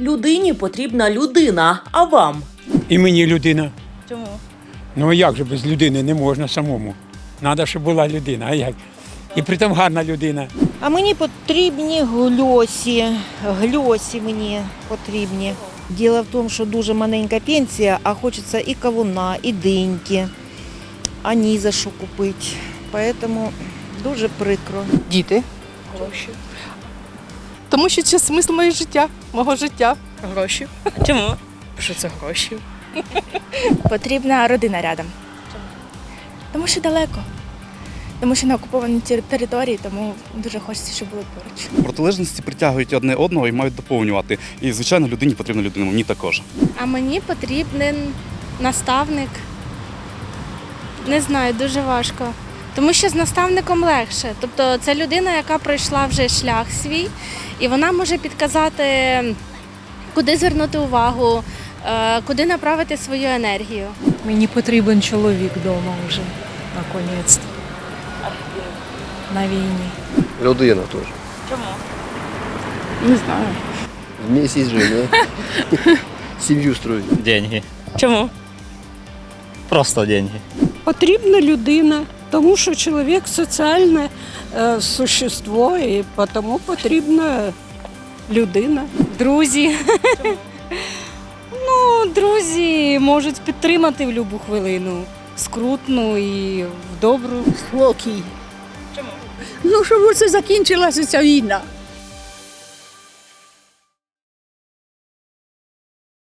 Людині потрібна людина, а вам? І мені людина. Чому? Ну а як же без людини не можна самому? Треба, щоб була людина. А як? І притом гарна людина. А мені потрібні гльосі. Гльосі мені потрібні. Діло в тому, що дуже маленька пенсія, а хочеться і кавуна, і диньки. А ні за що купити. Тому дуже прикро. Діти. Гроші. Тому що це смисл моєї життя, мого життя. Гроші. Чому? Що це гроші? Потрібна родина рядом. Чому? Тому що далеко. Тому що на окупованій території, тому дуже хочеться, щоб були поруч. Протилежності притягують одне одного і мають доповнювати. І, звичайно, людині потрібна людина, мені також. А мені потрібен наставник. Не знаю, дуже важко. Тому що з наставником легше. Тобто це людина, яка пройшла вже шлях свій, і вона може підказати, куди звернути увагу, е, куди направити свою енергію. Мені потрібен чоловік вдома вже, наконець. На війні. Людина теж. Чому? Не знаю. Вместе с женой. Семью строить. Деньги. Чому? Просто деньги. Потрібна людина, тому що чоловік соціальне е, существо, і тому потрібна людина. Друзі. ну, друзі можуть підтримати в будь-яку хвилину. Скрутну і в добру. Спокій. Чому? Ну, щоб це закінчилася ця війна.